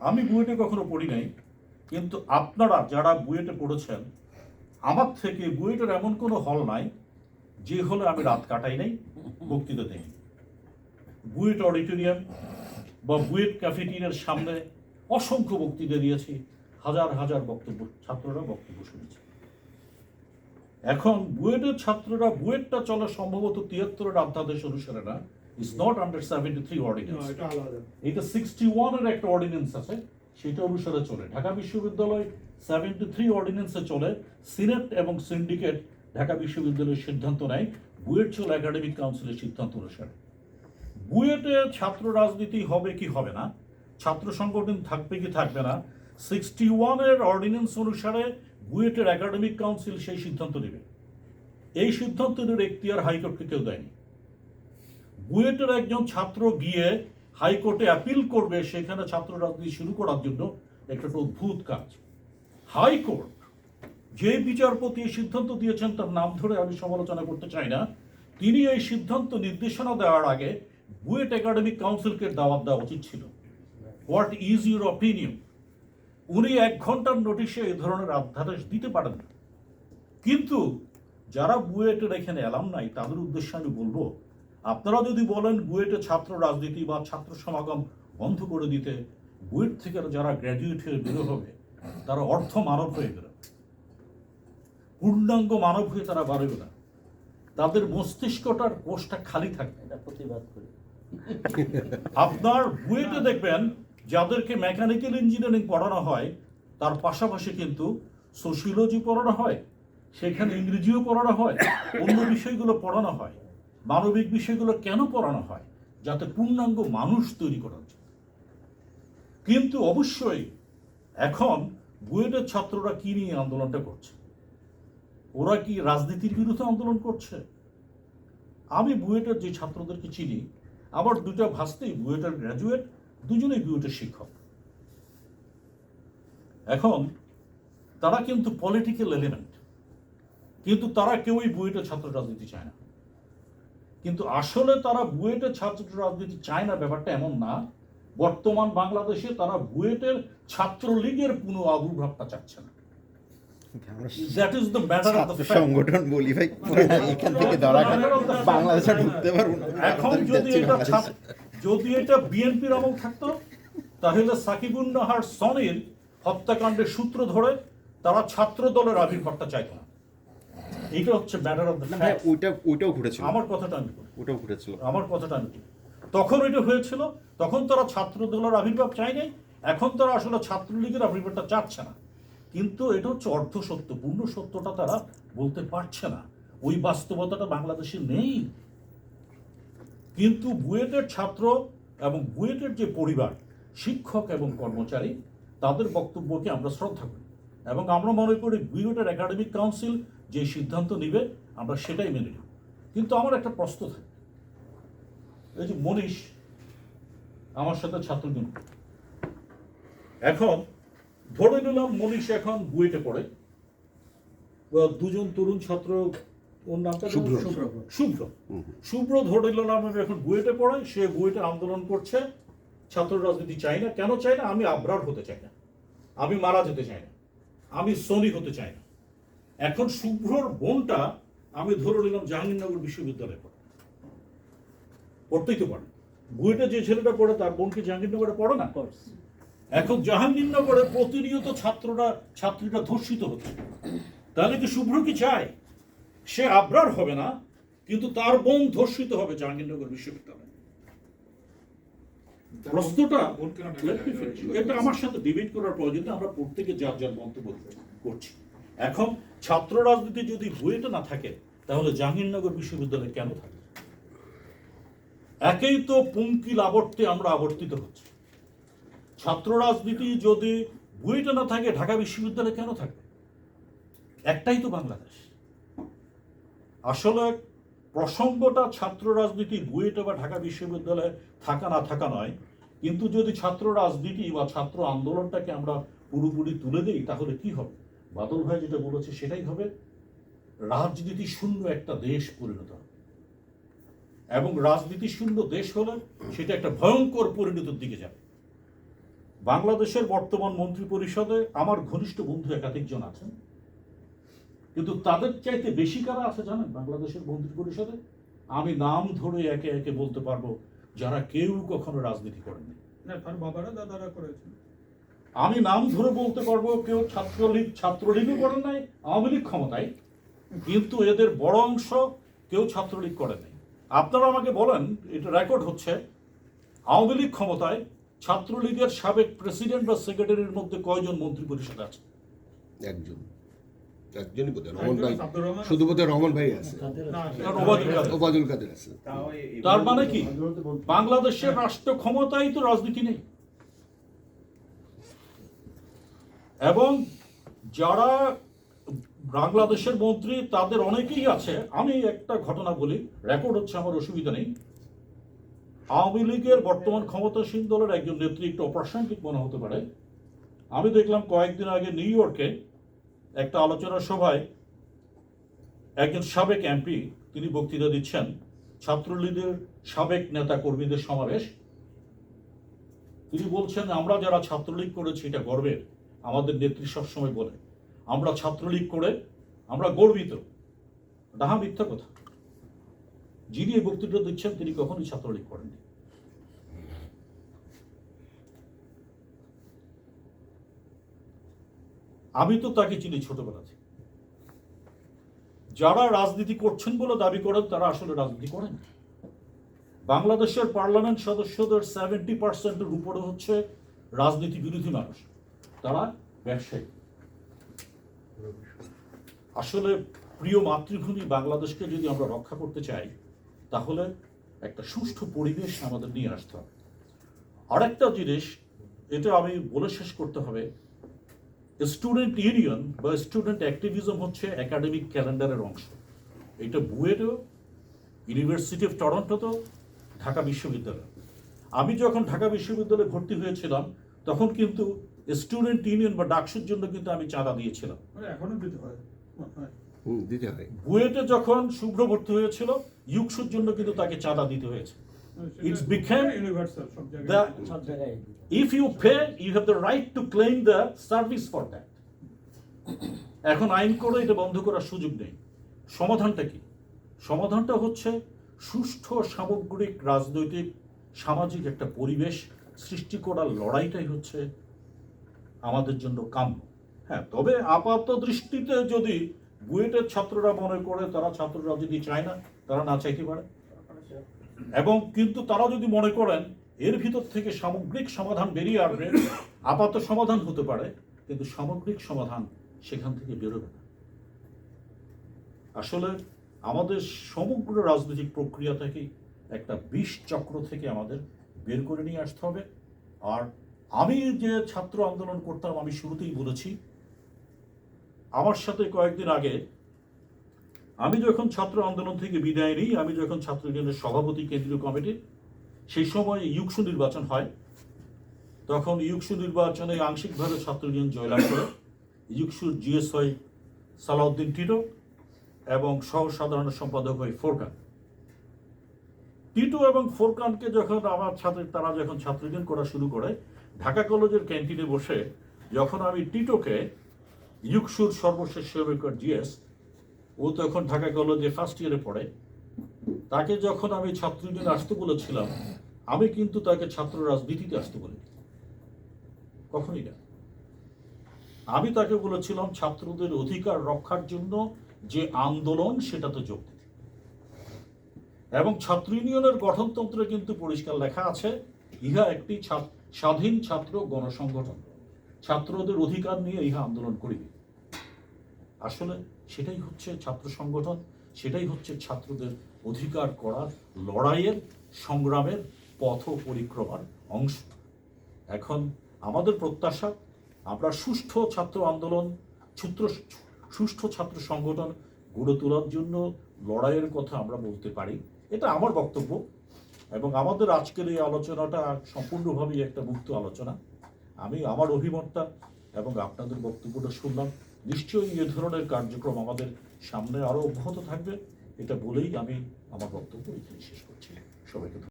আমি বুয়েটে কখনো পড়ি নাই, কিন্তু আপনারা যারা বুয়েটে পড়েছেন, আমার থেকে বুয়েটের এমন কোনো হল নাই যে হলে আমি রাত কাটাই নাই, বক্তৃতা দেই বুয়েট অডিটোরিয়াম বা বুয়েট ক্যাফেটেরিয়ার সামনে অসংখ্য বক্তৃতা দিয়েছি, হাজার হাজার বক্তব্য, ছাত্ররা বক্তব্য শুনেছে। এখন বুয়েটের ছাত্ররা, বুয়েটটা চলে সম্ভবত তিয়াত্তরের অধ্যাদেশ অনুসারে না is not under seventy three ordinance এটা সিক্সটি ওয়ানের একটা অর্ডিনেন্স আছে সেটা অনুসারে চলে। ঢাকা বিশ্ববিদ্যালয় সেভেন্টি থ্রি অর্ডিনেন্সে চলে সিনেট এবং সিন্ডিকেট ঢাকা বিশ্ববিদ্যালয়ের সিদ্ধান্ত নেয় বুয়েট চলে একাডেমিক কাউন্সিলের সিদ্ধান্ত অনুসারে। বুয়েটে ছাত্র রাজনীতি হবে কি হবে না ছাত্র সংগঠন থাকবে কি থাকবে না সিক্সটি ওয়ানের অর্ডিনেন্স অনুসারে বুয়েটের একাডেমিক কাউন্সিল সেই সিদ্ধান্ত নেবে। এই সিদ্ধান্তের এখতিয়ার হাইকোর্টকে কেউ দেয়নি। বুয়েটের একজন ছাত্র গিয়ে হাইকোর্টে অ্যাপিল করবে, সেখানে ছাত্র রাজনীতি শুরু করার জন্য একটা অদ্ভুত কাজ। হাইকোর্ট যে বিচারপতি সিদ্ধান্ত দিয়েছেন, তার নাম ধরে আমি সমালোচনা করতে চাই না, তিনি এই সিদ্ধান্ত নির্দেশনা দেওয়ার আগে বুয়েট একাডেমিক কাউন্সিলকে দাওয়াত দেওয়া উচিত ছিল। What is your opinion? উনি এক ঘণ্টার নোটিশে এই ধরনের অধ্যাদেশ দিতে পারেন কিন্তু যারা বুয়েটের এখানে এলাম নাই তাদের উদ্দেশ্যে আমি বলব আপনারা যদি বলেন বুয়েটে ছাত্র রাজনীতি বা ছাত্র সমাগম বন্ধ করে দিতে বুয়েট থেকে যারা গ্র্যাজুয়েট হয়ে বেরো হবে তারা অর্থ মানব হয়ে বেরোবে। পূর্ণাঙ্গ মানব হয়ে তারা বাড়বে না। তাদের মস্তিষ্কটার কোষটা খালি থাকবে। প্রতিবাদ করি। আপনার বুয়েটে দেখবেন যাদেরকে মেকানিক্যাল ইঞ্জিনিয়ারিং পড়ানো হয় তার পাশাপাশি কিন্তু সোশিওলজি পড়ানো হয় সেখানে ইংরেজিও পড়ানো হয় অন্য বিষয়গুলো পড়ানো হয়। মানবিক বিষয়গুলো কেন পড়ানো হয়? যাতে পূর্ণাঙ্গ মানুষ তৈরি করা জন্য। কিন্তু অবশ্যই এখন বুয়েটের ছাত্ররা কি নিয়ে আন্দোলনটা করছে? ওরা কি রাজনীতির বিরুদ্ধে আন্দোলন করছে? আমি বুয়েটের যে ছাত্রদেরকে চিনি আবার দুটো ভাস্তেই বুয়েটের গ্র্যাজুয়েট দুজনেই বুয়েটের শিক্ষক। এখন তারা কিন্তু পলিটিক্যাল এলিমেন্ট কিন্তু তারা কেউই বুয়েটের ছাত্র রাজনীতি চায় না। কিন্তু আসলে তারা বুয়েটের ছাত্র রাজনীতি চায় না ব্যাপারটা এমন না। বর্তমান বাংলাদেশে তারা বুয়েটের ছাত্রলীগের পুনঃ আবির্ভাবটা চাচ্ছে না। That is the matter of the সংগঠন বলি ভাই এখান থেকে ধরা বাংলাদেশে ঢুকতে পারব এখন যদি এটা যদি এটা বিএনপির আমল থাকতো তাহলে সাকিবুন নাহার সনির হত্যাকাণ্ডের সূত্র ধরে তারা ছাত্র দলের আবির্ভাবটা চাইতো না। এটা হচ্ছে ম্যাটার অফ দ্য ভাই ওইটা ওইটাও ঘুরেছিল আমার কথাটা আমি বলি। ওটাও ঘুরেছিল আমার কথাটা আমি বলি। তখন এটা হয়েছিল তখন তারা ছাত্র দলের আবির্ভাব চায় নাই এখন তারা আসলে ছাত্রলীগের আবির্ভাবটা চাচ্ছে না। কিন্তু এটা হচ্ছে অর্ধ সত্য পূর্ণ সত্যটা তারা বলতে পারছে না। ওই বাস্তবতাটা বাংলাদেশে নেই। কিন্তু বুয়েটের ছাত্র এবং বুয়েটের যে পরিবার শিক্ষক এবং কর্মচারী তাদের বক্তব্যকে আমরা শ্রদ্ধা করি। এবং আমরা মনে করি বুয়েটের একাডেমিক কাউন্সিল যে সিদ্ধান্ত নেবে আমরা সেটাই মেনে নিব। কিন্তু আমার একটা প্রশ্ন থাকে। এই যে মনীষ আমার সাথে ছাত্রজন এখন ধরে নিলাম মনীষ এখন বুয়েটে পড়ে। দুজন তরুণ ছাত্র ওর নামটা শুভ্র। শুভ্র শুভ্র শুভ্র ধরে নিলাম এখন বুয়েটে পড়ে সে বুয়েটে আন্দোলন করছে। ছাত্র রাজনীতি চাই না। কেন চাই না? আমি আবরার হতে চাই না। আমি মারা যেতে চাই না। আমি সনি হতে চাই না। এখন শুভ্রর বোনটা আমি ধরে নিলাম জাহাঙ্গীরনগর বিশ্ববিদ্যালয়ে পড়ে। পড়তেই তো পারে। বুয়েটে যে ছেলেটা পড়ে তার বোনকে জাহাঙ্গীরনগরে পড়ে না? এখন জাহাঙ্গীরনগরে প্রতিনিয়ত ছাত্ররা ছাত্রীরা ধর্ষিত হচ্ছে। তাহলে কি শুভ্র কি চায়? সে আবরার হবে না কিন্তু তার বোন ধর্ষিত হবে জাহাঙ্গীরনগর বিশ্ববিদ্যালয়ে। প্রশ্নটা. এটা আমার সাথে ডিবেট করার প্রয়োজন আমরা প্রত্যেকে যার যার মন্তব্য করছি। এখন ছাত্র রাজনীতি যদি বুয়েটে না থাকে, তাহলে জাহাঙ্গীরনগর বিশ্ববিদ্যালয় কেন থাকে একেই তো পুঙ্কিল আবর্তে আমরা আবর্তিত হচ্ছি। ছাত্র রাজনীতি যদি বুয়েটে না থাকে, ঢাকা বিশ্ববিদ্যালয়ে কেন থাকবে? একটাই তো বাংলাদেশ। আসলে প্রসঙ্গটা ছাত্র রাজনীতি বুয়েটে বা ঢাকা বিশ্ববিদ্যালয়ে থাকা না থাকা নয়, কিন্তু যদি ছাত্র রাজনীতি বা ছাত্র আন্দোলনটাকে আমরা পুরোপুরি তুলে দিই, তাহলে কি হবে? বাদল ভাই যেটা বলেছে সেটাই হবে, রাজনীতি শূন্য একটা দেশ পরিণত হবে। এবং রাজনীতি শূন্য দেশ হলে সেটা একটা ভয়ঙ্কর পরিণতির দিকে যাবে। বাংলাদেশের বর্তমান মন্ত্রী পরিষদে আমার ঘনিষ্ঠ বন্ধু একাধিক জন আছেন। কিন্তু তাদের চাইতে বেশি কারা আছে জানেন বাংলাদেশের মন্ত্রী পরিষদে? আমি নাম ধরে একে একে বলতে পারব যারা কেউ কখনো রাজনীতি করেনি না বাবারা দাদারা করেছেন। আমি নাম ধরে বলতে পারব কেউ ছাত্রলীগ ছাত্রলীগও করেন নাই আওয়ামী লীগ ক্ষমতায়। কিন্তু এদের বড় অংশ কেউ ছাত্রলীগ করে নাই। আপনারা আমাকে বলেন এটা রেকর্ড হচ্ছে আওয়ামী লীগ ক্ষমতায় ছাত্রলীগের সাবেক প্রেসিডেন্ট বা সেক্রেটারির মধ্যে কয়জন মন্ত্রী পরিষদ আছে? একজন। একজনই রহমান ভাই শুধু বোধহয় রহমান ভাই আছে। না আর ওবায়দুল কাদের। ওবায়দুল কাদের আছে। তার মানে কি? বাংলাদেশের রাষ্ট্র ক্ষমতায় তো রাজনীতি নেই। এবং যারা বাংলাদেশের মন্ত্রী, তাদের অনেকেই আছে। আমি একটা ঘটনা বলি রেকর্ড হচ্ছে আমার, অসুবিধা নেই। আওয়ামী লীগের বর্তমান ক্ষমতাসীন দলের একজন নেত্রী, একটু অপ্রাসঙ্গিক মনে হতে পারে। আমি দেখলাম কয়েকদিন আগে নিউ ইয়র্কে একটা আলোচনা সভায় একজন সাবেক এমপি, তিনি বক্তৃতা দিচ্ছেন, ছাত্রলীগের সাবেক নেতা কর্মীদের সমাবেশ। তিনি বলছেন, আমরা যারা ছাত্রলীগ করেছি, এটা গর্বের। আমাদের নেত্রী সবসময় বলে, আমরা ছাত্রলীগ করে আমরা গর্বিত। ডাহা মিথ্যা কথা। যিনি এই বক্তৃতা দিচ্ছেন, তিনি কখনোই ছাত্রলীগ করেননি। আমি তো তাকে চিনি, ছোটবেলা থেকে। যারা রাজনীতি করছেন বলে দাবি করেন, তারা আসলে রাজনীতি করেন বাংলাদেশের পার্লামেন্ট সদস্যদের সেভেন্টি পার্সেন্টের উপরে হচ্ছে রাজনীতি বিরোধী মানুষ। তারা ব্যবসায়ী। আসলে প্রিয় মাতৃভূমি বাংলাদেশকে যদি আমরা রক্ষা করতে চাই, তাহলে একটা সুষ্ঠু পরিবেশ আমাদের নিয়ে আসতে হবে। আরেকটা জিনিস, এটা আমি বলে শেষ করতে হবে স্টুডেন্ট ইউনিয়ন বা স্টুডেন্ট অ্যাক্টিভিজম হচ্ছে একাডেমিক ক্যালেন্ডারের অংশ। এটা বুয়েটেও ইউনিভার্সিটি অফ টরন্টোতেও ঢাকা বিশ্ববিদ্যালয়। আমি যখন ঢাকা বিশ্ববিদ্যালয়ে ভর্তি হয়েছিলাম, তখন কিন্তু স্টুডেন্ট ইউনিয়ন বা ডাকসুর জন্য কিন্তু আমি চাঁদা দিয়েছিলাম। মানে এখনও দিতে হয়। দিতে হয়। বুয়েটে যখন শুভ্র ভর্তি হয়েছিল ইউকসুর জন্য কিন্তু তাকে চাঁদা দিতে হয়েছে। ইউনিভার্সাল সব জায়গায়। if you pay you have the right to claim the service for that এখন আইন করে এটা বন্ধ করার সুযোগ নেই। সমাধানটা কি? সমাধানটা হচ্ছে সুষ্ঠু সামগ্রিক রাজনৈতিক সামাজিক একটা পরিবেশ সৃষ্টি করার লড়াইটাই হচ্ছে আমাদের জন্য কাম্য। হ্যাঁ তবে আপাত দৃষ্টিতে যদি বুয়েটের ছাত্ররা মনে করে, তারা ছাত্ররা যদি চায় না, তারা না চাইতে পারে। এবং কিন্তু তারা যদি মনে করেন, এর ভিতর থেকে সামগ্রিক সমাধান বেরিয়ে আসবে, আপাত সমাধান হতে পারে, কিন্তু সামগ্রিক সমাধান সেখান থেকে বেরোবে না। আসলে আমাদের সমগ্র রাজনৈতিক প্রক্রিয়া থেকে একটা বিষ চক্র থেকে আমাদের বের করে নিয়ে আসতে হবে, আর আমি যে ছাত্র আন্দোলন করতাম, আমি শুরুতেই বলেছি, আমার সাথে কয়েকদিন আগে আমি যখন ছাত্র আন্দোলন থেকে বিদায় নিই, আমি যখন ছাত্র ইউনিয়নের সভাপতি, কেন্দ্রীয় কমিটির, সেই সময় ইউকসু নির্বাচন হয়। তখন ইউকসু নির্বাচনে আংশিকভাবে ছাত্র ইউনিয়ন জয়লাভ করে, ইউকসুর জিএস হয় সালাউদ্দিন টিটো এবং সহ সাধারণ সম্পাদক হয় ফোরকান টিটো এবং ফোরকানকে যখন আমার ছাত্র তারা যখন ছাত্র ইউনিয়ন করা শুরু করে, ঢাকা কলেজের ক্যান্টিনে বসে যখন আমি টিটোকে ইউকসুর সর্বশেষ সেবকর জিএস ও তখন ঢাকা কলেজে ফার্স্ট ইয়ারে পড়ে। তাকে যখন আমি ছাত্র ইউনিয়ন আসতে বলেছিলাম, আমি কিন্তু তাকে ছাত্র রাজনীতিতে আসতে বলিনি। কখনই না। আমি তাকে বলেছিলাম, ছাত্রদের অধিকার রক্ষার জন্য যে আন্দোলন, সেটাতে যোগ দিতে। এবং ছাত্র ইউনিয়নের গঠনতন্ত্রে কিন্তু পরিষ্কার লেখা আছে, ইহা একটি স্বাধীন ছাত্র গণসংগঠন। ছাত্রদের অধিকার নিয়ে ইহা আন্দোলন করিবে। আসলে সেটাই হচ্ছে ছাত্র সংগঠন, সেটাই হচ্ছে ছাত্রদের অধিকার করার লড়াইয়ের, সংগ্রামের পথ পরিক্রমার অংশ। এখন আমাদের প্রত্যাশা, আমরা সুষ্ঠু ছাত্র আন্দোলন ছুত্র সুষ্ঠু ছাত্র সংগঠন গড়ে তোলার জন্য লড়াইয়ের কথা আমরা বলতে পারি। এটা আমার বক্তব্য এবং আমাদের আজকের এই আলোচনাটা সম্পূর্ণভাবেই একটা মুক্ত আলোচনা। আমি, আমার অভিমতটা এবং আপনাদের বক্তব্যটা শুনলাম। নিশ্চয়ই এ ধরনের কার্যক্রম আমাদের সামনে আরও অব্যাহত থাকবে। এটা বলেই আমি আমার বক্তব্য এখানে শেষ করছি। সবাইকে।